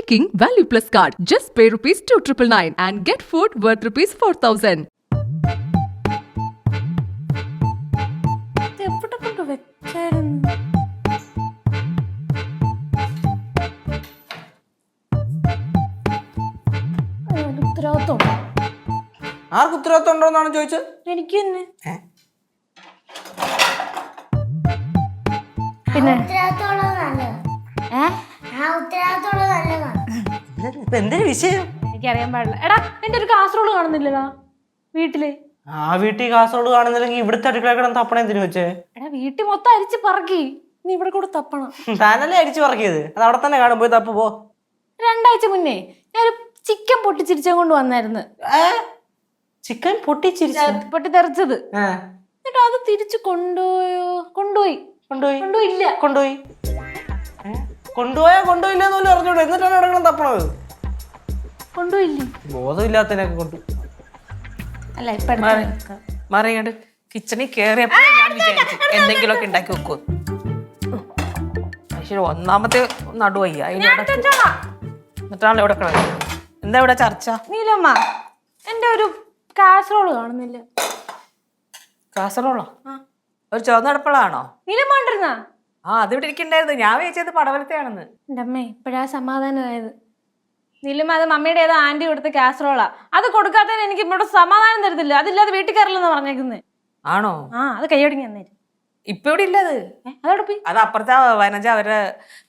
Checking Value Plus card. Just pay rupees 2999 and get food worth rupees 4000. ഇത് എവിടെ കൊണ്ട് വെച്ചായിരുന്നു അതിന് ആർക്ക് ഉത്തരവാദിത്വം ഉണ്ടോ എന്നാണ് ചോദിച്ചത് എനിക്ക് തന്നെ? പിന്നെ എന്തൊരു വിഷയം? എനിക്കറിയാൻ പാടില്ല. എടാ എന്റെ ഒരു കാസറോൾ കാണുന്നില്ലടാ വീട്ടിൽ? ആ വീട്ടിൽ കാസറോൾ കാണുന്നില്ലെങ്കിൽ ഇവിടുത്തെ അടുക്കള കിടന്ന് തപ്പണ എന്തിനു വെച്ചേ? എടാ വീട്ടിൽ മൊത്തം അരിച്ച് പറക്കി. നീ ഇവിടെ കൂടെ തപ്പണം. താനല്ലേ അരിച്ചു പറക്കിയത്? അത് അവിടെ തന്നെ കാണും പോയി തപ്പ് പോ. രണ്ടാഴ്ച മുന്നേ ഞാനൊരു ചിക്കൻ പൊട്ടിച്ചിരിച്ചാൻ കൊണ്ട് വന്നായിരുന്നു? ചിക്കൻ പൊട്ടിച്ചിരിച്ചു പൊട്ടിത്തെറിച്ചത്. എന്നിട്ട് അത് തിരിച്ചു കൊണ്ടുപോയോ കൊണ്ടുപോയി. കൊണ്ടുപോയി. കൊണ്ടുപോയില്ല. കൊണ്ടുപോയി? കൊണ്ടുപോയാ കൊണ്ടുപോയില്ലെന്ന് പോലും അറിഞ്ഞൂടെ. എന്നിട്ടാണ് കിടന്ന് തപ്പണത്. കൊണ്ടുപോയില്ലേ? ബോധമില്ലാത്തതിനൊക്കെ കൊണ്ടു. അല്ല ഇപ്പൊ മറിയണ്ട് കിച്ചണിൽ കയറിയപ്പോ ഞാൻ വിചാരിച്ചു എന്തെങ്കിലുമൊക്കെ ഉണ്ടാക്കി വെക്കൂ ശരി ഒന്നാമത്തെ നടുവയ്യ എന്നിട്ടാണ് ഇവിടെ കിടക്കുന്നത് എന്താ ഇവിടെ ചർച്ച? നീലമ്മ എന്റെ ഒരു കാസറോൾ കാണുന്നില്ല. കാസറോളോ? ഒരു ചുവന്ന അടുക്കളാണോ നീലമ്മ കണ്ടിരുന്നാ? ആ അതിവിടെ ഇരിക്കണ്ടായിരുന്നു. ഞാൻ വിചാരിച്ചത് പടവലത്തെയാണെന്ന്. എന്റെ അമ്മേ ഇപ്പോഴാ സമാധാനമായത്. നിലും അത് മമ്മിയുടെ ഏതോ ആന്റി കൊടുത്ത കാസറോളാ അത് കൊടുക്കാത്തതിന് എനിക്ക് ഇവിടെ സമാധാനം തരത്തില്ല. അതില്ലാതെ വീട്ടിൽ കയറില്ലെന്ന് പറഞ്ഞേക്കുന്നത് ആണോ? ആ അത് കൈയടങ്ങി തന്നേര് ഇപ്പൊ ഇവിടെ ഇല്ല അത്? പോയി. അത് അപ്പുറത്തെ വനജ അവരെ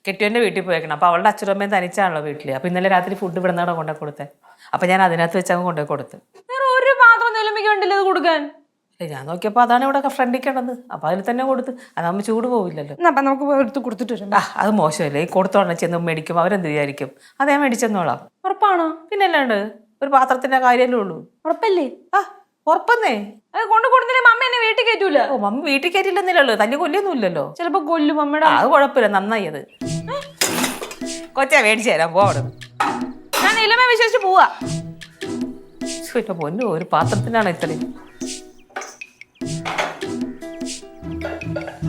കെട്ടിയന്റെ വീട്ടിൽ പോയേക്കണം. അപ്പൊ അവളുടെ അച്ഛനും അമ്മയും തനിച്ചാണല്ലോ വീട്ടിൽ. അപ്പൊ ഇന്നലെ രാത്രി ഫുഡ് ഇവിടെ നിന്നാണ് കൊണ്ടു കൊടുത്തത് അപ്പൊ ഞാൻ അതിനകത്ത് വെച്ചങ്ങ് കൊണ്ടുപോയി കൊടുത്ത്. വേറെ ഒരു പാത്രം നിലമിക്കുണ്ടല്ലോ ഇത് കൊടുക്കാൻ. ഞാൻ നോക്കിയപ്പോ അതാണ് ഇവിടെ ഫ്രണ്ടിൽ കിടന്നത് അപ്പൊ അതിൽ തന്നെ കൊടുത്ത്. അതാകുമ്പോൾ ചൂട് പോവില്ലല്ലോ. എന്നാ അപ്പൊ നമുക്ക് എടുത്ത് കൊടുത്തിട്ട് വരാം. ആ അത് മോശമല്ലേ. ഈ കൊടുത്തോളണം ചെന്ന് മേടിക്കും. അവരെന്ത് വിചാരിക്കും? അതേ മേടിച്ചെന്നോളാം. ഉറപ്പാണോ? പിന്നെ അല്ലാണ്ട് ഒരു പാത്രത്തിന്റെ കാര്യമല്ലേ ഉള്ളൂ. ഉറപ്പല്ലേ? ആ ഉറപ്പന്നേ. അത് കൊണ്ട് കൊടുത്തില്ലേ? മമ്മ എന്നെ വീട്ടിൽ കയറ്റൂല. ഓ മമ്മ വീട്ടിൽ കയറ്റില്ലെന്നില്ലല്ലോ തല്ലി കൊല്ലൊന്നും ഇല്ലല്ലോ. ചിലപ്പോ കൊല്ലും മമ്മയുടെ അത് കുഴപ്പമില്ല. നന്നായി അത്. കൊച്ചാ മേടിച്ചു തരാം. പോ അവിടെ. ഞാൻ നീലമ്മ വിശ്വസിച്ച് പോവാ. പൊന്നു ഒരു പാത്രത്തിനാണ് ഇത്രയും.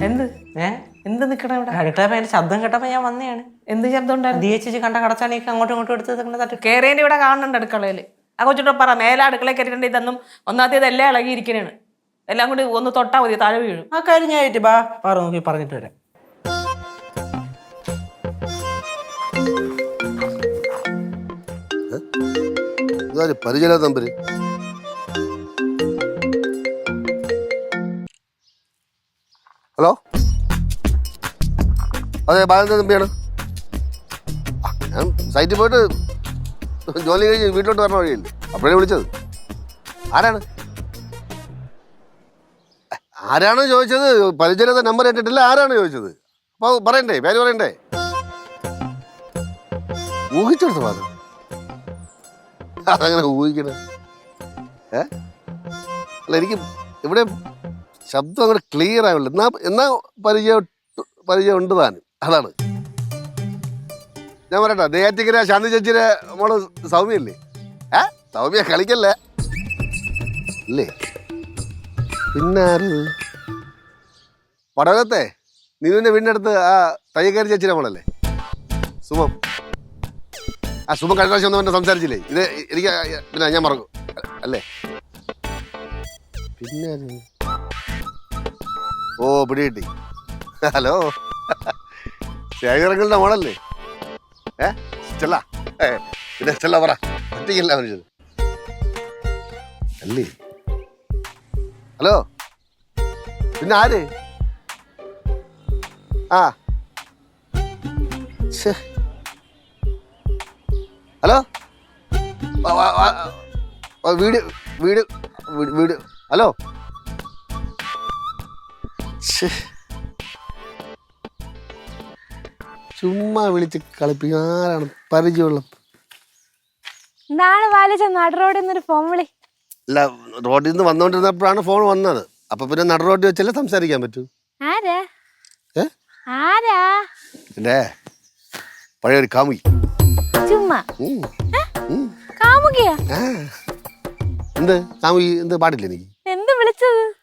എന്ത്? ഏ? എന്ത് നിക്കണ ഇവിടെ കേട്ടപ്പോ എന്റെ ശബ്ദം കേട്ടപ്പോ ഞാൻ വന്നെയാണ്. എന്ത് ശബ്ദം ഉണ്ടായിരുന്നു? ഡി എച്ച് കണ്ട കടച്ചാണിയൊക്കെ അങ്ങോട്ടും ഇങ്ങോട്ടും എടുത്ത് തട്ടി കേറേന്റെ ഇവിടെ കാണുന്നുണ്ട് അടുക്കളയിൽ. ആ കൊച്ചിട്ട് പറ മേലെ അടുക്കളയിൽ കയറ്റിട്ടുണ്ട് ഇതൊന്നും ഒന്നാമത്തേത് എല്ലാം ഇളകിയിരിക്കണേണ്. എല്ലാം കൂടി ഒന്ന് തൊട്ടാ മതി താഴെ വീഴും. ആ കാര്യം ഞാൻ ആയിട്ട് ബാ പറ നോക്കി പറഞ്ഞിട്ട് വരാം. ഇതാര് പരിചയമില്ലാത്ത ഹലോ? അതെ ബാലന്റെ തമ്പിയാണ്. ഞാൻ സൈറ്റിൽ പോയിട്ട് ജോലി കഴിഞ്ഞ് വീട്ടിലോട്ട് വരണ വഴിയില്ലേ? അപ്പോഴേ വിളിച്ചത്. ആരാണ്? ആരാണ് ചോദിച്ചത്? പരിചയത്തെ നമ്പർ ഇട്ടിട്ടില്ല ആരാണ് ചോദിച്ചത്? അപ്പോൾ പറയണ്ടേ പേര് പറയണ്ടേ? ഊഹിച്ചെടുത്തു മാത്രം അതങ്ങനെ ഊഹിക്കണേ. ഏ? അല്ല എനിക്ക് ഇവിടെ ശബ്ദം അങ്ങോട്ട് ക്ലിയർ ആവില്ല എന്നാ എന്നാ പരിചയം പരിചയം ഉണ്ട് താനും അതാണ്. ഞാൻ പറയട്ടെ നെയ്യാറ്റിക്കര ശാന്തി ചേച്ചിയുടെ മോൾ സൗമ്യല്ലേ ഏ? സൗമ്യ കളിക്കല്ലേ? ഇല്ലേ? പിന്നെ പടകത്തെ പടവലത്തെ വീടിനടുത്ത് ആ തയ്യക്കാരി ചേച്ചിയുടെ മോളല്ലേ? സുമം. ആ സുമം കഴിഞ്ഞ പ്രാവശ്യം ഒന്നും എന്നെ സംസാരിച്ചില്ലേ? ഇത് എനിക്ക് പിന്നെ ഞാൻ മറക്കും അല്ലേ? പിന്നെ? ഓ പിടി കിട്ടി. ഹലോ. ശേഖരങ്ങളുടെ മോളല്ലേ? ഏ സ്റ്റെല്ല പിന്നെ സ്റ്റെല്ല പറ. ഒറ്റയ്ക്കല്ല മനുഷ്യൻ അല്ലേ? ഹലോ. പിന്നെ ആര്? ആ. ഹലോ. വ- വ- വ- വ- വീട് വീട് വീട് വീട് ഹലോ. ചുമ്മാ വിളിച്ച് കളിപ്പിക്കും. ആരാണ് പരിചയമുള്ള വാലിച്ച എന്നൊരു ഫോൺ വിളി. അല്ല റോഡിൽ നിന്ന് ഫോൺ വന്നത്. അപ്പൊ പിന്നെ നട റോഡിൽ വെച്ചല്ലേ സംസാരിക്കാൻ പറ്റൂ? ആരാ? ഏ? ആരാ? പഴയ ഒരു കാമുകി. ചുമ്മാ. ഉം. ഉം. കാമുകിയാ? ആ. എന്ത്? കാമുകി എന്ത് പാടില്ല എനിക്ക്? എന്ത് വിളിച്ചത്?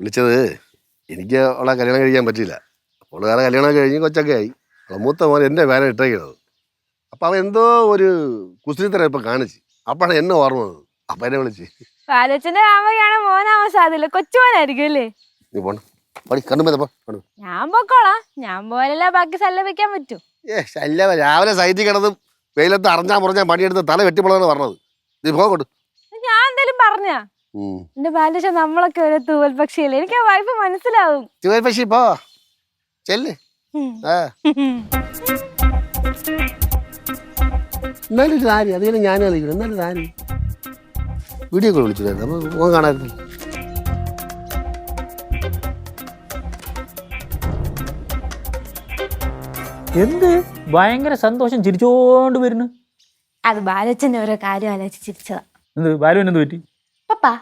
വിളിച്ചത് എനിക്ക് അവളെ കല്യാണം കഴിക്കാൻ പറ്റിയില്ല. അപ്പോൾ വേറെ കല്യാണം കഴിഞ്ഞ് കൊച്ചൊക്കെ ആയി. അവളെ മൂത്ത മോൻ എന്റെ വേന ഇട്ടേക്കുന്നത് അപ്പം അവൻ എന്തോ ഒരു കുസൃത്തരം ഇപ്പം കാണിച്ച്. അപ്പോഴാണ് എന്നെ ഓർമ്മ വന്നത്. അപ്പം എന്നെ വിളിച്ച്. ബാലച്ചന്റെ ആവുകയാണ് മോനാവാൻ സാധ്യത കൊച്ചുമോനായിരിക്കും അല്ലേ? നീ പോണം പടി കണ്ണുമ്പോ ഞാൻ പൊക്കോളാം. ഞാൻ പോലല്ല ബാക്കി സല്ലപിക്കാൻ പറ്റൂ. ഏ ശല്യ രാവിലെ സൈറ്റിൽ കിടന്ന് വെയിലത്ത് അറിഞ്ഞാൽ മുറിഞ്ഞാൽ പണിയെടുത്ത് തല വെട്ടിപ്പൊളാണ് പറഞ്ഞത്. നീ പോകോട്ട് ഞാൻ എന്തേലും പറഞ്ഞ? എന്റെ ബാലുഷ നമ്മളൊക്കെ ഒരു തൂവൽ പക്ഷിയല്ലേ? എനിക്ക് ആ വൈഫ് മനസ്സിലാവും. തൂവൽ പക്ഷി പോ. ചെല്ല്. എന്നാലൊരു താരി അത് ഞാൻ കളിക്കണം എന്നാലും താരി വീഡിയോ കോൾ വിളിച്ചിട്ടായിരുന്നു അപ്പോൾ മോൻ കാണായിരുന്നു എന്ത്? ഭയങ്കര സന്തോഷം ചിരിച്ചോണ്ട് വരുന്നു. അത് ബാലച്ചന്റെ ഓരോ കാര്യം ആലോചിച്ച് ചിരിച്ചതാ. എന്ത്? ബാലു എന്നെന്ത് പറ്റി? പപ്പ?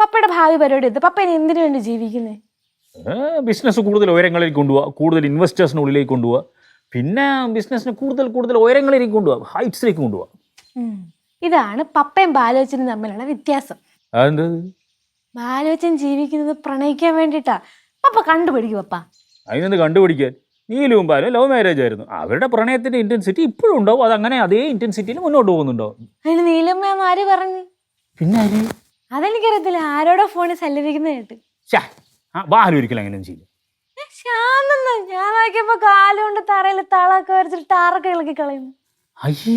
പപ്പയുടെ ഭാവി പരിപാടി എന്ത്? പപ്പ ഇനി എന്തിനു വേണ്ടി ജീവിക്കുന്നേ? ബിസിനസ് കൂടുതൽ ഉയരങ്ങളിലേക്ക് കൊണ്ടുപോവുക കൂടുതൽ ഇൻവെസ്റ്റേഴ്സിന് ഉള്ളിലേക്ക് കൊണ്ടുപോവുക പിന്നെ ബിസിനസ്സിന് കൂടുതൽ കൂടുതൽ ഉയരങ്ങളിലേക്ക് കൊണ്ടുപോവുക ഹൈറ്റ്സിലേക്ക് കൊണ്ടുപോവുക ഇതാണ് പപ്പയും ബാലോചനും തമ്മിലുള്ള വ്യത്യാസം. അതെന്ത്? ബാലോചൻ ജീവിക്കുന്നത് പ്രണയിക്കാൻ വേണ്ടിട്ടാ പപ്പ കണ്ടുപിടിക്കും പപ്പ. അതിനെന്ത് കണ്ടുപിടിക്കാൻ? നീലും ബാലും ലവ് മാരേജ് ആയിരുന്നു. അവരുടെ പ്രണയത്തിന്റെ ഇന്റൻസിറ്റി ഇപ്പോഴും ഉണ്ടാവും. അതങ്ങനെ അതേ ഇന്റൻസിറ്റിയിൽ മുന്നോട്ട് പോകുന്നുണ്ടോ അതിന് നീലമ്മ ആര് പറഞ്ഞു? പിന്നെ ആര്? അതെനിക്കറിയത്തില്ല. ആരോടോ ഫോണിൽ സല്ലപിക്കുന്ന കേട്ട്. ശ്ശേ, ആ ബാലു ഒരിക്കലും അങ്ങനെ ചെയ്യും ഏ, ശാന്തെന്ന് ഞാൻ നോക്കിയപ്പോ കാലുകൊണ്ട് തറയിൽ തളൊക്കെ വരച്ചിട്ട് ടാറൊക്കെ ഇളക്കി കളയുന്നു. അയ്യേ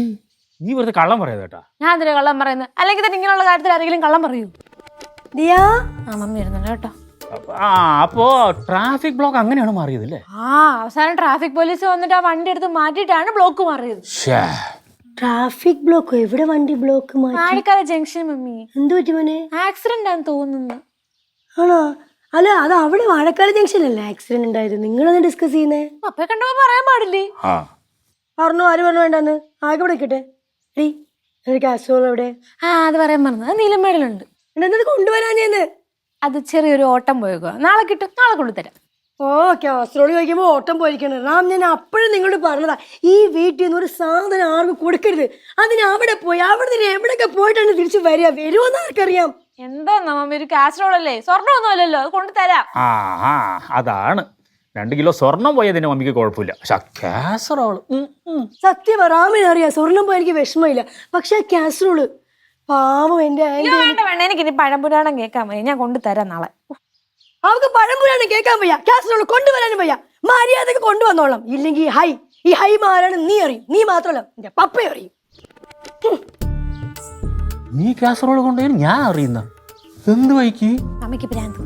നീ വെറുതെ കള്ളം പറയാതെ കേട്ടാ. ഞാൻ എന്തിനാ കള്ളം പറയുന്നത് അല്ലെങ്കിൽ തന്നെ ഇങ്ങനെയുള്ള കാര്യത്തിൽ ആരെങ്കിലും കള്ളം പറയൂ. ദിയാ ആ മമ്മി ഇരുന്നുണ്ട് കേട്ടോ. അപ്പ- ആ അപ്പോ ട്രാഫിക് ബ്ലോക്ക് അങ്ങനെയാണ് മാറിയത് അല്ലേ? ആ അവസാനം ട്രാഫിക് പോലീസ് വന്നിട്ട് ആ വണ്ടി എടുത്ത് മാറ്റിയിട്ടാണ് ബ്ലോക്ക് മാറിയത്. ട്രാഫിക് ബ്ലോക്ക് എവിടെ വണ്ടി ബ്ലോക്ക് മാറ്റി? Azhikkala junction mummy. എന്തു പറ്റി മോനെ? ആക്സിഡന്റ് ആണെന്ന് തോന്നുന്നു. ആണോ? അല്ല അത് അവിടെ വാഴക്കാട് ജംഗ്ഷനല്ലേ ആക്സിഡന്റ് ഉണ്ടായത്? നിങ്ങളൊന്ന് ഡിസ്കസ് ചെയ്യുന്നേ. പപ്പയെ കണ്ടോ പറയാൻ പാടില്ലേ? ആ. പറഞ്ഞു ആര് പറഞ്ഞു വേണ്ടെന്ന്? ആകെ ഇവിടെ നിൽക്കട്ടെ. എടീ ഒരു എവിടെ ആ അത് പറയാൻ പറഞ്ഞു അത് നീലമേടലുണ്ട് എന്നത് കൊണ്ടുവരാൻ ഞാൻ അത് ചെറിയൊരു ഓട്ടം പോയേക്കുക നാളെ കിട്ടും. നാളെ കൊണ്ടുതരാം ഓ കാസറോൾ ചോദിക്കുമ്പോൾ ഓട്ടം പോയിരിക്കണം റാം ഞാൻ അപ്പോഴും നിങ്ങളോട് പറഞ്ഞതാ ഈ വീട്ടിൽ നിന്ന് ഒരു സാധനം ആർക്ക് കൊടുക്കരുത്. അതിന് അവിടെ പോയി അവിടെ നിന്ന് എവിടെയൊക്കെ പോയിട്ടാണ് തിരിച്ചു വരിക? വരുമോ ആർക്കറിയാം. എന്താ മമ്മി ഒരു കാസറോൾ അല്ലേ സ്വർണമൊന്നും അല്ലല്ലോ അത് കൊണ്ടുതരാം ആ ആ അതാണ്. രണ്ട് കിലോ സ്വർണം പോയതിന് മമ്മിക്ക് കുഴപ്പമില്ല. പക്ഷെ ആ കാസറോൾ ഉം, ഉം. സത്യം റാമിന് അറിയാം സ്വർണം പോയി എനിക്ക് വിഷമമില്ല. പക്ഷെ ആ കാസറോൾ പാവം എന്റെ അയ്യോ, വേണ്ട വേണ്ട എനിക്ക് ഇനി പഴംപുരാണം കേൾക്കാൻ മതി ഞാൻ കൊണ്ടുതരാം നാളെ. അവർക്ക് പഴംപുരാണ് കേൾക്കാൻ വയ്യ. കാസറോൾ കൊണ്ടുവരാനും വയ്യ. മര്യാദയ്ക്ക് കൊണ്ടുവന്നോളാം. ഇല്ലെങ്കിൽ ഹൈ ഈ ഹൈ മാരാണ് നീ അറിയും നീ മാത്രമല്ല എന്റെ പപ്പ അറിയും നീ കാസറോൾ കൊണ്ടുപോയി ഞാൻ അറിയുന്ന. എന്ത് വൈക്ക് അമ്മയ്ക്ക് ഭ്രാന്ത്.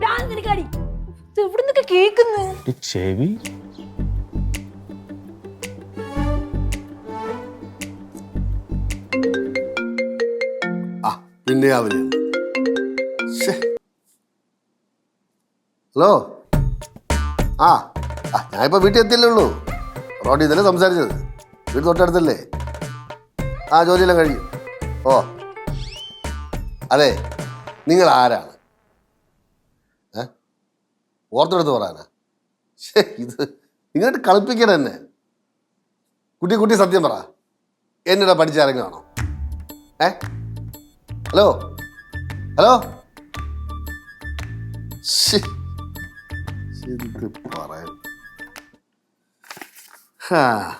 ഭ്രാന്തിന് കടി ഇവിടുന്നൊക്കെ കേൾക്കുന്നു? ഒരു ചെവി. ആ പിന്നെ അവർ ഹലോ? ആ ആ ഞാനിപ്പോൾ വീട്ടിൽ എത്തിയല്ലേ ഉള്ളൂ റോഡിൽ ഇന്നലെ സംസാരിച്ചത്. വീട് തൊട്ടടുത്തല്ലേ? ആ ജോലിയെല്ലാം കഴിഞ്ഞു. ഓ. അതെ നിങ്ങൾ ആരാണ്? ഏ? ഓർത്തെടുത്ത് പറയാനാ? ശേ ഇത് നിങ്ങളിട്ട് കളിപ്പിക്കണം എന്നെ. കുട്ടി കുട്ടി സത്യം പറ. എന്നിടെ പഠിച്ചിറങ്ങുകയാണോ ഏ? ഹലോ? ഹലോ? ശ്ശേ. എന്ത് പറയാൻ ഹാ.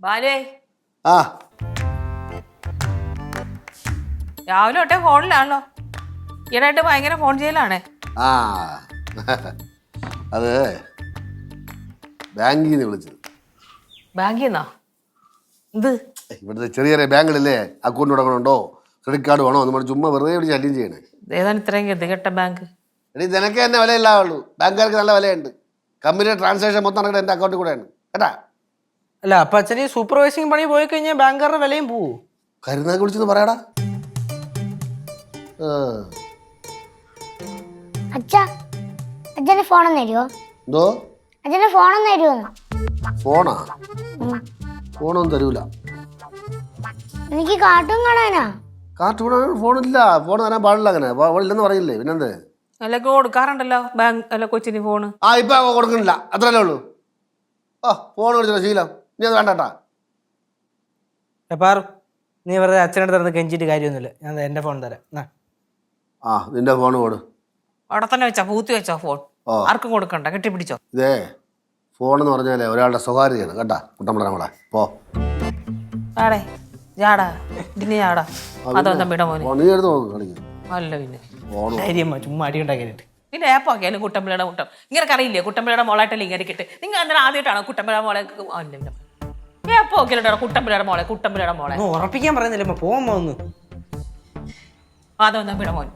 ബാലുവേ ആ. രാവിലെ തൊട്ടേ ഫോണിലാണല്ലോ. ഈടായിട്ട് ഭയങ്കര ഫോൺ ചെയ്യലാണേ. ആ. അത് ബാങ്കിൽ നിന്ന് വിളിച്ചത്. ബാങ്കിൽ നിന്നോ? എന്ത്? ഇവിടുത്തെ ചെറിയ ചെറിയ ബാങ്കുകളില്ലേ? അക്കൗണ്ട് തുടങ്ങണുണ്ടോ? ക്രെഡിറ്റ് കാർഡ് വേണോ? നമ്മൾ ചുമ്മാ വെറുതെ വിളിച്ച് ശല്യം ചെയ്യണേ. ഏതാണ് ഇത്രയും ഗതികെട്ട ബാങ്ക്? എടീ നിനക്ക് തന്നെ വിലയില്ലാവുള്ളൂ. ബാങ്കുകാർക്ക് നല്ല വിലയുണ്ട്. കമ്പനിയുടെ ട്രാൻസാക്ഷൻ മൊത്തം നടക്കുന്നത് എന്റെ അക്കൗണ്ടിൽ കൂടെയാണ്. കേട്ടാ? അല്ല അപ്പൊ അച്ഛൻ ഈ സൂപ്പർവൈസിങ് പണി പോയി കഴിഞ്ഞാൽ ബാങ്കുകാരുടെ വിലയും പോവും. കരുനാക്ക് വിളിച്ചെന്ന് പറയടാ. ആ. അച്ഛ അച്ഛന്റെ ഫോണൊന്ന് തരുമോ എന്തോ? അച്ഛന്റെ ഫോണൊന്ന് തരുമോ ഫോണാ? ഫോണൊന്നും തരൂല. എനിക്ക് കാർട്ടൂൺ കാണാനാ. കാർട്ടൂൺ ഫോണില്ല. ഫോൺ തരാൻ പാടില്ല അങ്ങനെ. ഫോണില്ലെന്ന് പറയില്ലേ? പിന്നെന്ത്? അല്ലൊക്കെ കൊടുക്കാറുണ്ടല്ലോ ബാങ്ക് അല്ല കൊച്ചിന് ഫോണ് ആ ഇപ്പൊ കൊടുക്കണില്ല അത്രല്ലേ ഉള്ളൂ. ഓ ഫോൺ കൊടുത്തില്ല ശീലം. നീ അത് വേണ്ടട്ടാ. പാറു നീ വെറുതെ അച്ഛനടുത്ത് നടന്ന് കെഞ്ചിട്ട് കാര്യമൊന്നുമില്ല. ഞാൻ ദേ എന്റെ ഫോൺ തരാം. എന്നാ. ആ നിന്റെ ഫോൺ കൊടു. അവിടെ തന്നെ വെച്ചാ പൂത്തി വെച്ചോ ഫോൺ ഓ. ആർക്കും കൊടുക്കണ്ട കെട്ടിപ്പിടിച്ചോ. ഇതേ ഫോൺ എന്ന് പറഞ്ഞാലേ ഒരാളുടെ സ്വകാര്യതയാണ്. കേട്ടാ കുട്ടമ്പള നമ്മളെ പോ. ആടേ ജാടാ ഇതിന് ജാടാ. അതോ തമ്പിയുടെ മോനെ. നീ എടുത്ത് നോക്ക് കളിക്കാം. അല്ല പിന്നെ. ധൈര്യമ്മ ചുമ്മാ അടി ഉണ്ടാക്കിയിട്ട്. പിന്നെ ഏപ്പാക്കിയാലും കുട്ടമ്പിളയുടെ മുട്ടം. ഇങ്ങനെ അറിയില്ലേ കുട്ടമ്പിളയുടെ മോളായിട്ടല്ലേ ഇങ്ങനെ കിട്ട് നിങ്ങൾ അന്നേരം ആദ്യമായിട്ടാണോ കുട്ടമ്പിള മോളെ ഏപ്പോക്കില്ലോടാ കുട്ടമ്പിളയുടെ മോളെ കുട്ടമ്പിളയുടെ മോളെ? ഉറപ്പിക്കാൻ പറയുന്നില്ല. പോവാൻ ഒന്ന്. അതോ തമ്മിയുടെ മോൻ.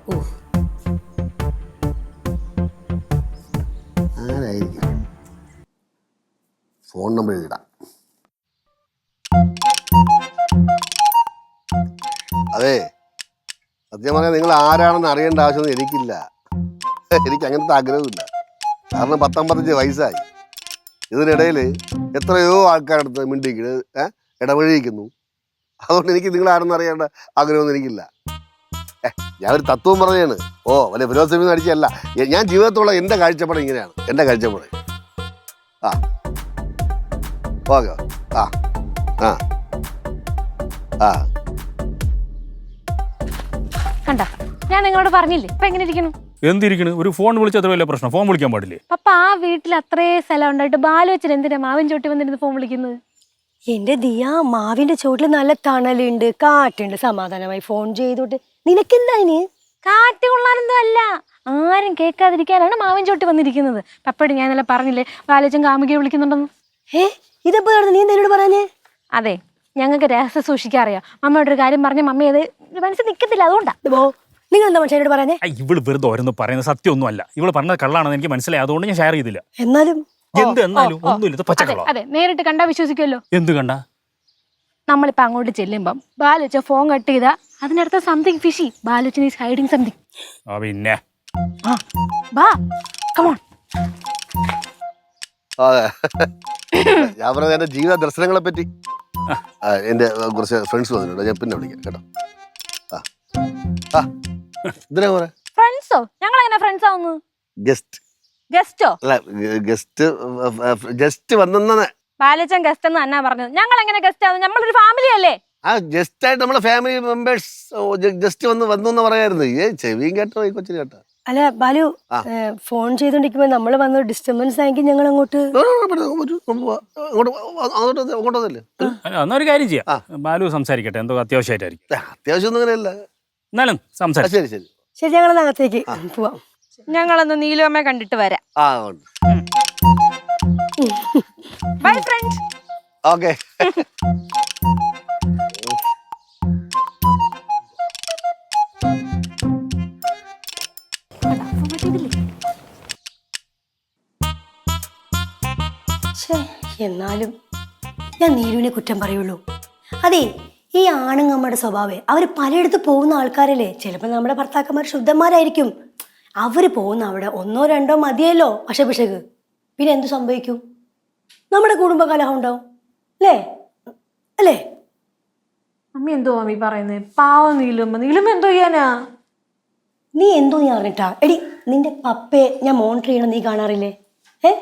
ആരായിരിക്കും ഫോൺ നമ്പർ എഴുതിടാം അതെ സത്യം പറഞ്ഞാൽ നിങ്ങൾ ആരാണെന്ന് അറിയേണ്ട ആവശ്യമൊന്നും എനിക്കില്ല. എനിക്ക് അങ്ങനത്തെ ആഗ്രഹമില്ല. കാരണം പത്തൊമ്പത്തഞ്ച് വയസ്സായി. ഇതിനിടയിൽ എത്രയോ ആൾക്കാരടുത്ത് മിണ്ടിക്കുന്നത് ഏഹ് ഇടപഴകിക്കുന്നു. അതുകൊണ്ട് എനിക്ക് നിങ്ങൾ ആരെന്ന് അറിയേണ്ട ആഗ്രഹമൊന്നും എനിക്കില്ല. ഞാൻ ഒരു തത്വം പറഞ്ഞാണ്. ഓ വലിയ ഫിലോസഫി നടിച്ചല്ല ഞാൻ ജീവിതത്തുള്ള എന്റെ കാഴ്ചപ്പാട് ഇങ്ങനെയാണ്. എന്റെ കാഴ്ചപ്പാട്. ആ. ഓക്കെ ആ. ആ. ആ. കണ്ട? ഞാൻ നിങ്ങളോട് പറഞ്ഞില്ലേ? ഇപ്പൊ എങ്ങനെ ഇരിക്കുന്നു? എന്തിരിക്കണ് ഒരു ഫോൺ വിളിച്ചത്ര വലിയ പ്രശ്നം. ഫോൺ വിളിക്കാൻ പാടില്ലേ? പപ്പ ആ വീട്ടിൽ അത്രേ സ്ഥലം ഉണ്ടായിട്ട് ബാലു വെച്ചിട്ട് എന്തിനാ മാവിൻ ചോട്ടി വന്നിരുന്ന് ഫോൺ വിളിക്കുന്നത്? എന്റെ ദിയ മാവിന്റെ ചോട്ടിൽ നല്ല തണലുണ്ട് കാറ്റുണ്ട്. സമാധാനമായി ഫോൺ ചെയ്തോട്ട്. നിനക്കെന്താ ഇനി? കാറ്റ് കൊള്ളാനൊന്നും അല്ല. ആരും കേൾക്കാതിരിക്കാനാണ് മാവിൻ ചോട്ടി വന്നിരിക്കുന്നത്. പപ്പടി ഞാൻ നല്ല പറഞ്ഞില്ലേ ബാലച്ചൻ കാമുകിയെ വിളിക്കുന്നുണ്ടെന്ന്. ഏ ഇതെപ്പോ നീ എന്നോട് പറഞ്ഞേ? അതെ ഞങ്ങൾക്ക് രഹസ്യം സൂക്ഷിക്കാൻ അറിയാം. മമ്മയോട് ഒരു കാര്യം പറഞ്ഞ മമ്മി അത് മനസ്സിൽ നിൽക്കത്തില്ല അതുകൊണ്ടാ. നിങ്ങൾ എന്താ മനുഷ്യനോട് പറയുന്നത് ഇവൾ വെറുതെ ഓരോന്ന് പറയുന്നത് സത്യമൊന്നും അല്ല ഇവൾ പറഞ്ഞത് കള്ളാണെന്ന് എനിക്ക് മനസ്സിലായി. അതുകൊണ്ട് ഞാൻ ഷെയർ ചെയ്തില്ല. എന്നാലും എന്ത് എന്നാലും. ഒന്നുമില്ല പച്ചക്കള്ള? അതെ നേരിട്ട് കണ്ടാ വിശ്വസിക്കുമല്ലോ. എന്ത് കണ്ട? നമ്മളിപ്പോ അങ്ങോട്ട് ചെല്ലുമ്പം ബാലുച്ച ഫോൺ കട്ട് ചെയ്താ അതിനടുത്ത something fishy Baluchan is hiding something ആ പിന്നെ. ആ ബാ കമോൺ അതെ. ഞാൻ പറഞ്ഞ എന്റെ ജീവിത ദർശനങ്ങളെ പറ്റി എന്റെ എന്റെ കുറച്ച് ഫ്രണ്ട്സ് വന്നിട്ടുണ്ട്. ഞാൻ പിന്നെ വിളിക്കാം കേട്ടോ. എന്തിനാ ഫ്രണ്ട്സോ ഞങ്ങൾ എങ്ങനെ ഫ്രണ്ട്സ് ആവുന്നു? ഗസ്റ്റ് ഗസ്റ്റോ അല്ല ഗസ്റ്റ് ജസ്റ്റ് വന്നെന്ന ബാലുച്ചൻ ഗസ്റ്റ് എന്ന് തന്നെ പറഞ്ഞത്. ഞങ്ങൾ എങ്ങനെ ഗസ്റ്റ് ആവുന്നു? നമ്മളൊരു ഫാമിലി അല്ലേ? ആ ജസ്റ്റ് ആയിട്ട് നമ്മളെ ഫാമിലി മെമ്പേഴ്സ് ജസ്റ്റ് വന്ന് വന്നു എന്ന് പറയായിരുന്നു. ഏ ചെവിയും കേട്ടോ ഈ കൊച്ചിന് കേട്ടോ. അല്ല ബാലു ഫോൺ ചെയ്തോണ്ടിരിക്കുമ്പോ വന്ന ഡിസ്റ്റർബൻസ് ആയെങ്കിൽ ഞങ്ങൾ അങ്ങോട്ട് അങ്ങോട്ടൊന്നുമില്ല ഒരു കാര്യം. ചെയ്യാം. ബാലു സംസാരിക്കട്ടെ എന്തോ അത്യാവശ്യമായിട്ടായിരിക്കും. അത്യാവശ്യം ഒന്നും അങ്ങനെയല്ല. എന്നാലും സംസാരിച്ചു ശരി ശരി. ശരി ഞങ്ങൾ അകത്തേക്ക് പോവാം. ഞങ്ങളൊന്ന് നീലുവമ്മ കണ്ടിട്ട് വരാം. ആ ഉണ്ട്. Bye friend okay. എന്നാലും ഞാൻ നീലുവിനെ കുറ്റം പറയുള്ളൂ. അതെ ഈ ആണുങ്ങമ്മയുടെ സ്വഭാവേ. അവർ പലയിടത്ത് പോകുന്ന ആൾക്കാരല്ലേ? ചിലപ്പോൾ നമ്മുടെ ഭർത്താക്കന്മാർ ശുദ്ധന്മാരായിരിക്കും. അവർ പോകുന്ന അവിടെ ഒന്നോ രണ്ടോ മതിയല്ലോ അശപിഷക് പിന്നെ എന്ത് സംഭവിക്കും? നമ്മുടെ കുടുംബ കലഹം ഉണ്ടാവും. അല്ലേ അല്ലേ? അമ്മ എന്തോ അമ്മ പറയുന്നത് പാവം നീലുമ്മ. നീലുമ്മ എന്തോ ചെയ്യാനാ? നീ എന്തോ നീ അറിഞ്ഞിട്ടാ? എടി നിന്റെ പപ്പയെ ഞാൻ മോണിറ്റർ ചെയ്യണം നീ കാണാറില്ലേ? ഏ?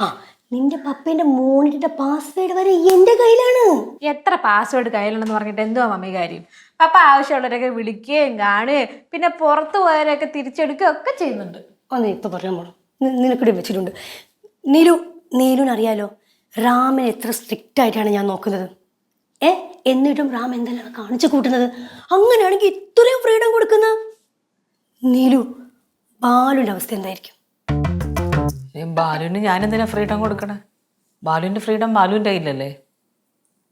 ആ നിന്റെ പപ്പേന്റെ മോണിന്റെ പാസ്വേഡ് വരെ എന്റെ കയ്യിലാണ്. എത്ര പാസ്വേഡ് കയ്യിലുണ്ടെന്ന് പറഞ്ഞിട്ട് എന്തോ മമ്മി കാര്യം? പപ്പ ആവശ്യമുള്ളവരൊക്കെ വിളിക്കുകയും കാണുകയും പിന്നെ പുറത്തു പോയവരൊക്കെ തിരിച്ചെടുക്കുകയും ഒക്കെ ചെയ്യുന്നുണ്ട്. ഒന്ന് ഇപ്പൊ പറയാൻ പോണം? നിനക്കിടെ വെച്ചിട്ടുണ്ട്. നീലു നീലുനറിയാലോ അറിയാലോ? റാമിനെ എത്ര സ്ട്രിക്റ്റ് ആയിട്ടാണ് ഞാൻ നോക്കുന്നത്. ഏ എന്നിട്ടും റാം എന്തെല്ലാം കാണിച്ചു കൂട്ടുന്നത്? അങ്ങനെയാണെങ്കിൽ ഇത്രയും ഫ്രീഡം കൊടുക്കുന്ന? നീലു ബാലുവിന്റെ അവസ്ഥ എന്തായിരിക്കും? ബാലുവിന് ഞാൻ എന്തിനാ ഫ്രീഡം കൊടുക്കണേ? ബാലുവിന്റെ ഫ്രീഡം ബാലുവിന്റെ കയ്യിലല്ലേ?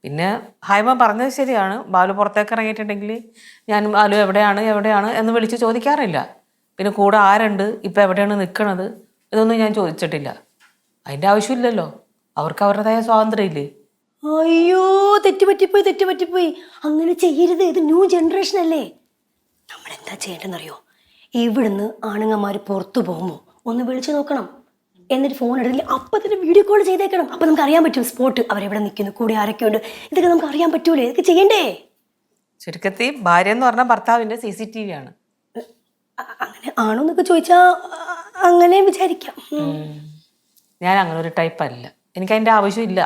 പിന്നെ ഹൈമ പറഞ്ഞത് ശരിയാണ്. ബാലു പുറത്തേക്ക് ഇറങ്ങിയിട്ടുണ്ടെങ്കിൽ ഞാൻ ബാലു എവിടെയാണ് എവിടെയാണ് എന്ന് വിളിച്ച് ചോദിക്കാറില്ല. പിന്നെ കൂടെ ആരുണ്ട്? ഇപ്പം എവിടെയാണ് നിൽക്കണത് ഇതൊന്നും ഞാൻ ചോദിച്ചിട്ടില്ല. അതിന്റെ ആവശ്യമില്ലല്ലോ. അവർക്ക് അവരുടേതായ സ്വാതന്ത്ര്യം ഇല്ലേ അയ്യോ തെറ്റുപറ്റിപ്പോയി തെറ്റുപറ്റിപ്പോയി. അങ്ങനെ ചെയ്യരുത്. ഇത് ന്യൂ ജനറേഷൻ അല്ലേ? നമ്മൾ എന്താ ചെയ്യേണ്ടതെന്നറിയോ? ഇവിടുന്ന് ആണുങ്ങന്മാർ പുറത്തു പോകുമ്പോൾ ഒന്ന് വിളിച്ചു നോക്കണം. എന്നിട്ട് ഫോൺ എടുത്തില്ല. അപ്പം തന്നെ വീഡിയോ കോൾ ചെയ്തേക്കണം. അപ്പം നമുക്ക് അറിയാൻ പറ്റും സ്പോട്ട് അവരെവിടെ നിൽക്കുന്നു കൂടെ ആരൊക്കെ ഉണ്ട് ഇതൊക്കെ നമുക്ക് അറിയാൻ പറ്റൂലേ? ഇതൊക്കെ ചെയ്യണ്ടേ? ചുരുക്കത്തിൽ ഭാര്യ എന്ന് പറഞ്ഞാൽ ഭർത്താവിന്റെ സി സി ടി വി ആണ് അങ്ങനെ ആണോ എന്നൊക്കെ ചോദിച്ചാൽ അങ്ങനെ വിചാരിക്കാം. ഞാൻ അങ്ങനെ ഒരു ടൈപ്പ് അല്ല. എനിക്ക് അതിന്റെ ആവശ്യമില്ല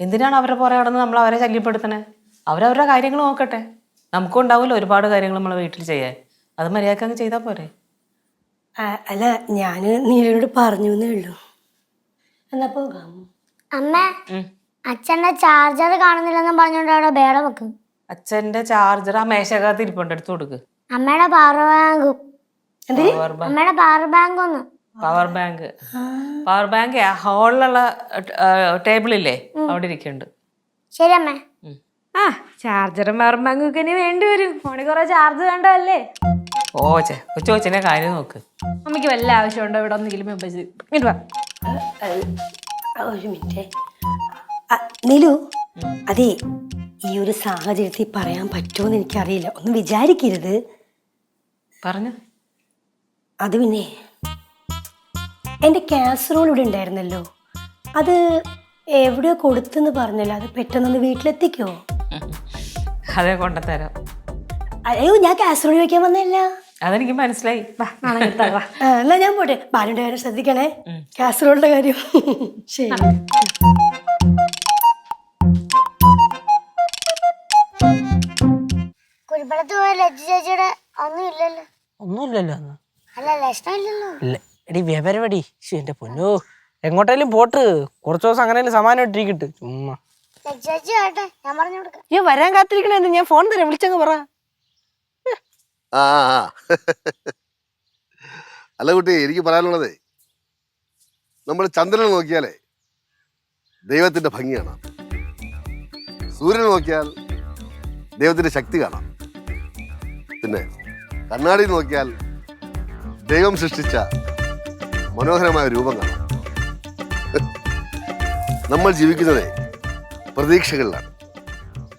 എന്തിനാണ് അവരെ പുറകെ നടന്ന് നമ്മൾ അവരെ ശല്യപ്പെടുത്തണേ? അവരവരുടെ കാര്യങ്ങൾ നോക്കട്ടെ. നമുക്കും ഉണ്ടാവില്ല ഒരുപാട് കാര്യങ്ങൾ നമ്മളെ വീട്ടിൽ ചെയ്യാൻ. അത് മര്യാദയ്ക്ക് അങ്ങ് ചെയ്താൽ പോരെ. അല്ല ഞാൻ നീലനോട് പറഞ്ഞു എന്നേ ഉള്ളൂ. എന്നാ പോകാം. അമ്മ. അച്ഛന്റെ ചാർജർ കാണുന്നില്ലെന്നും പറഞ്ഞോണ്ട് അവിടെ ബേളം വെക്കും. അച്ഛന്റെ ചാർജർ ആ മേശകത്ത് ഇരിപ്പുണ്ട് എടുത്തു കൊടുക്ക്. അമ്മയുടെ പവർ ബാങ്കും. Power bank. അമ്മയുടെ പവർ ബാങ്ക് ഒന്ന്. Power bank. പവർ ബാങ്ക് ഹോളിലുള്ള ടേബിളില്ലേ അവിടെ ഇരിക്കുന്നുണ്ട്. ശരി അമ്മ. ആ ചാർജറും പവർ ബാങ്കും ഒക്കെ ഇനി വേണ്ടി വരും. ഫോണിൽ കുറെ ചാർജ് വേണ്ടതല്ലേ? ഓ ചേ കൊച്ചു കൊച്ചിന്റെ കാര്യം നോക്ക്. അമ്മയ്ക്ക് വല്ല ആവശ്യമുണ്ടോ? ഇവിടെ ഒന്നെങ്കിലും മെമ്പേഴ്സ് ഇങ്ങോട്ട് വാ. ഒരു മിനിറ്റ്. നിലു അതെ ഈ ഒരു സാഹചര്യത്തിൽ പറയാൻ പറ്റുമെന്ന് എനിക്കറിയില്ല. ഒന്ന് വിചാരിക്കരുത്. പറഞ്ഞു. അത് പിന്നെ എന്റെ കാസറോൾ ഇവിടെ ഉണ്ടായിരുന്നല്ലോ. അത് എവിടെയോ കൊടുത്തെന്ന് പറഞ്ഞല്ലോ. അത് പെട്ടെന്നൊന്ന് വീട്ടിലെത്തിക്കോ. അതെ കൊണ്ടുതരാം അയ്യോ ഞാൻ കാസറോൾ വയ്ക്കാൻ വന്നല്ല അതെനിക്ക് മനസ്സിലായി. എന്നാ ഞാൻ പോട്ടെ. ബാലുന്റെ കാര്യം ശ്രദ്ധിക്കണേ. കാസറോളിന്റെ കാര്യം. ശരി. കുരുപ്പളത്ത് പോയ ലജ്ജ ചേച്ചിയുടെ ഒന്നും ഇല്ലല്ലോ. ഒന്നുമില്ലല്ലോ അന്ന്. അല്ല ഇല്ല. എടി വ്യവരവടി ശ്ശെ, എന്റെ പൊന്നോ. എങ്ങോട്ടേലും പോട്ട്. കുറച്ച് ദിവസം അങ്ങനെ സമാനം ഇട്ടിരിക്കട്ട്. ചുമ്മാ. ലജ്ജ ചേച്ചി ആട്ടെ ഞാൻ പറഞ്ഞു കൊടുക്കാം. വരാൻ കാത്തിരിക്കണേ ഞാൻ ഫോൺ തരാം. വിളിച്ചങ്ങ് പറ. അല്ല കുട്ടി എനിക്ക് പറയാനുള്ളത് നമ്മൾ ചന്ദ്രനെ നോക്കിയാലേ ദൈവത്തിന്റെ ഭംഗി കാണാം. സൂര്യനെ നോക്കിയാൽ ദൈവത്തിന്റെ ശക്തി കാണാം. പിന്നെ കണ്ണാടി നോക്കിയാൽ ദൈവം സൃഷ്ടിച്ച മനോഹരമായ രൂപം കാണാം. നമ്മൾ ജീവിക്കുന്നത് പ്രതീക്ഷകളിലാണ്.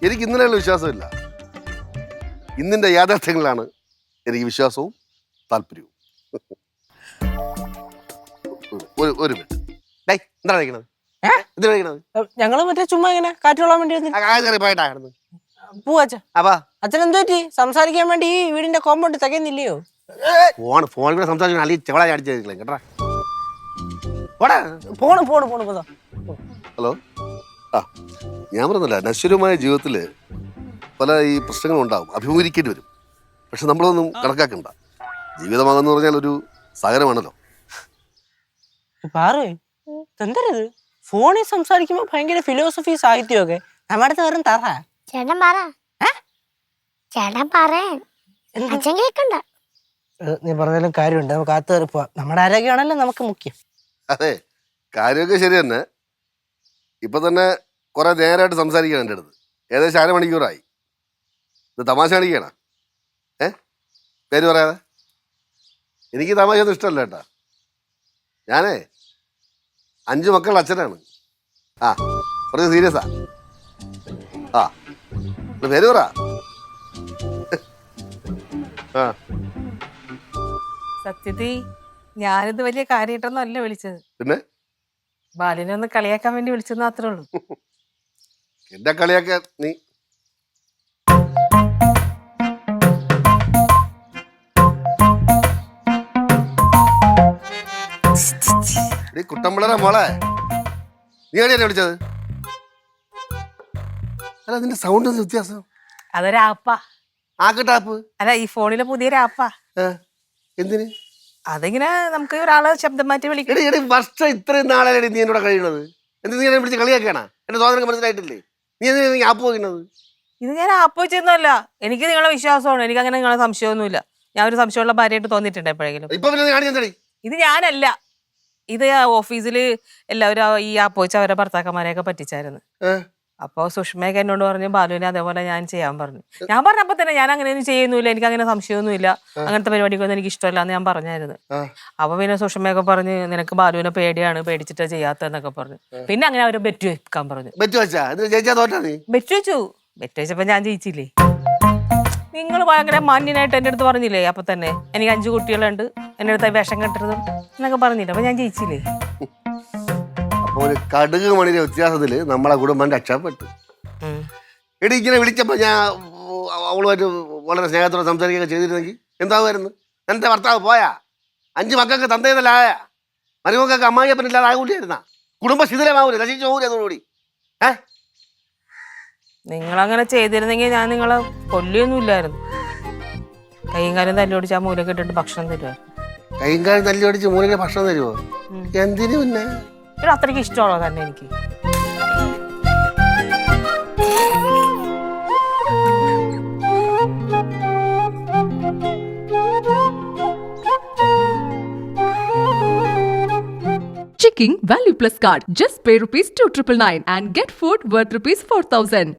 എനിക്ക് ഇന്നലെയുള്ള വിശ്വാസമില്ല. ഇന്നിന്റെ യാഥാർത്ഥ്യങ്ങളാണ് എനിക്ക് വിശ്വാസവും താല്പര്യവും. ഒരു ഒരു മിനിറ്റ്. കഴിക്കണത് കഴിക്കണത് മറ്റേ ചുമ്മാ ഇങ്ങനെ കാറ്റുകൊള്ളാൻ വേണ്ടി വന്നില്ല. അപ്പാ. അച്ഛൻ എന്ത് പറ്റി? സംസാരിക്കാൻ വേണ്ടി ഈ വീടിന്റെ കോമ്പൗണ്ട് തികയുന്നില്ലയോ? ഫോൺ ഫോണിൽ കൂടെ സംസാരിക്കണം അല്ലെങ്കിൽ ചെവള അടിച്ചു കേട്ടാ. പോടാ. പോണ് പോണ് പോണ് പോതാ. ഹലോ. ആ ഞാൻ പറഞ്ഞല്ല നശ്വരമായ ജീവിതത്തിൽ പല ഈ പ്രശ്നങ്ങളും ഉണ്ടാവും അഭിമുഖീകരിക്കേണ്ടി വരും. പക്ഷെ നമ്മളതൊന്നും കണക്കാക്കണ്ട. ജീവിതമാണെന്ന് പറഞ്ഞാൽ ഒരു സാഗരമാണല്ലോ പാറേ എന്തരത് ഫോണിൽ സംസാരിക്കുമ്പോ ഭയങ്കര ഫിലോസഫി സാഹിത്യമൊക്കെ. നമ്മുടെ അടുത്ത് വെറും തറ. ചേട്ടൻ പറ. ചേട്ടൻ പറയാൻ അച്ഛൻ കേക്കണ്ട. നീ പറഞ്ഞാലും കാര്യമുണ്ട്. നമുക്ക് കാത്തു കയറി പോവാം. നമ്മുടെ ആരോഗ്യമാണല്ലോ നമുക്ക് മുഖ്യം. അതെ കാര്യമൊക്കെ ശരി തന്നെ. ഇപ്പൊ തന്നെ കുറെ നേരമായിട്ട് സംസാരിക്കണം എന്റെ അടുത്ത്. ഏകദേശം അരമണിക്കൂറായി. ഇത് തമാശ കാണിക്കണ പേര് പറയാതെ? എനിക്ക് തമാശ ഒന്നും ഇഷ്ടമല്ല കേട്ടാ. ഞാനേ അഞ്ച് മക്കളുടെ അച്ഛനാണ്. ആ കുറച്ച് സീരിയസാ ആ. പേര് പറ. സത്യത്തി സത്യത്തിൽ ഞാനിത് വലിയ കാര്യമായിട്ടൊന്നും അല്ല വിളിച്ചത്. പിന്നെ? ബാലിനെ ഒന്ന് കളിയാക്കാൻ വേണ്ടി വിളിച്ചെന്ന് മാത്രമേ ഉള്ളൂ. എന്താ കളിയാക്കാൻ നീ നീ കുട്ടമ്പിളറെ മോളെ. നീ എവിടെയാണ് വിളിച്ചത്? അല്ല അതിന്റെ സൗണ്ട് വ്യത്യാസം? അതൊരു ആപ്പാ ആക്കട്ടാപ്പ് അല്ല ഈ ഫോണിലെ പുതിയ ഏ, എന്തിന്? അതിങ്ങനെ നമുക്ക് ഒരാളെ ശബ്ദം മാറ്റി വിളിക്കും. എടി എടി വർഷം ഇത്രയും നാളെ നീ എന്നോട് കഴിയണത്? എന്ത് നീ എന്നെ വിളിച്ച് കളിയാക്കണ എന്റെ തോന്നൽ മനസ്സിലായിട്ടില്ലേ? നീ എന്തിനാ നീ ആപ്പ് വയ്ക്കുന്നത്? ഇത് ഞാൻ ആപ്പ് വെച്ചൊന്നുമല്ല. എനിക്ക് നിങ്ങളെ വിശ്വാസമാണ്. എനിക്ക് അങ്ങനെ നിങ്ങളെ സംശയമൊന്നുമില്ല. ഞാൻ ഒരു സംശയമുള്ള ഭാര്യയായിട്ട് തോന്നിയിട്ടുണ്ട് എപ്പോഴെങ്കിലും. ഇപ്പൊ പിന്നെ ഇത് ഞാനല്ല. ഇത് ഓഫീസിൽ എല്ലാവരും ആ ഈ ആപ്പ് വെച്ച് അവരുടെ ഭർത്താക്കന്മാരെയൊക്കെ പറ്റിച്ചായിരുന്നു. അപ്പൊ സുഷ്മയൊക്കെ എന്നോട് പറഞ്ഞു ബാലുവിനെ അതേപോലെ ഞാൻ ചെയ്യാൻ പറഞ്ഞു. ഞാൻ പറഞ്ഞപ്പോ തന്നെ ഞാൻ അങ്ങനെയൊന്നും ചെയ്യുന്നില്ല എനിക്ക് അങ്ങനെ സംശയമൊന്നുമില്ല. അങ്ങനത്തെ പരിപാടിക്കൊന്നും എനിക്ക് ഇഷ്ടമല്ല എന്ന് ഞാൻ പറഞ്ഞായിരുന്നു. ആ. അപ്പൊ പിന്നെ സുഷമയൊക്കെ പറഞ്ഞ് നിനക്ക് ബാലുവിനെ പേടിയാണ് പേടിച്ചിട്ടാ ചെയ്യാത്തതെന്നൊക്കെ പറഞ്ഞു. പിന്നെ അങ്ങനെ അവർ ബെറ്റ് വെക്കാൻ പറഞ്ഞു. ബെറ്റ് വെച്ചാ? ബെറ്റ് വെച്ചു. ബെറ്റ് വെച്ചപ്പോ ഞാൻ ജയിച്ചില്ലേ? നിങ്ങൾ ഭയങ്കര മാന്യനായിട്ട് എന്റെ അടുത്ത് പറഞ്ഞില്ലേ? അപ്പൊ തന്നെ എനിക്ക് അഞ്ചു കുട്ടികളുണ്ട്. എന്റെ അടുത്ത് വിഷം കെട്ടരുതും എന്നൊക്കെ പറഞ്ഞില്ല? അപ്പൊ ഞാൻ ജയിച്ചില്ലേ? അപ്പൊ ഒരു കടുക് മണിയുടെ വ്യത്യാസത്തിൽ നമ്മളെ കുടുംബം രക്ഷപ്പെട്ടു. എടി ഇങ്ങനെ വിളിച്ചപ്പോ ഞാൻ അവളുമായിട്ട് വളരെ സ്നേഹത്തോടെ സംസാരിക്കുകയൊക്കെ ചെയ്തിരുന്നെങ്കിൽ എന്താകുമായിരുന്നു എന്റെ ഭർത്താവ് പോയാ? അഞ്ച് മക്കൾക്ക് തന്തയെന്നല്ലായ മരുമക്കൾക്ക് അമ്മായിയപ്പനില്ലാതെ ആകൂലായിരുന്ന കുടുംബ ശിഥിലമാവൂലേ നശിച്ചു പോകൂലേ അതോടുകൂടി ഏ? നിങ്ങളങ്ങനെ ചെയ്തിരുന്നെങ്കിൽ ഞാൻ നിങ്ങളെ കൊല്ലിയൊന്നുമില്ലായിരുന്നു. കൈയും കാര്യം തല്ലോടിച്ച് ആ മൂലൊക്കെ ഇട്ടിട്ട് ഭക്ഷണം തരുമായിരുന്നു കൈയും കാര്യം തല്ലോടിച്ച് മൂലൊക്കെ ഭക്ഷണം തരുമോ എന്തിനു പിന്നെ? അത്രയ്ക്ക് ഇഷ്ടമാണോ തന്നെ എനിക്ക്? Checking Value Plus card. Just pay rupees 299 and get food worth rupees 4000.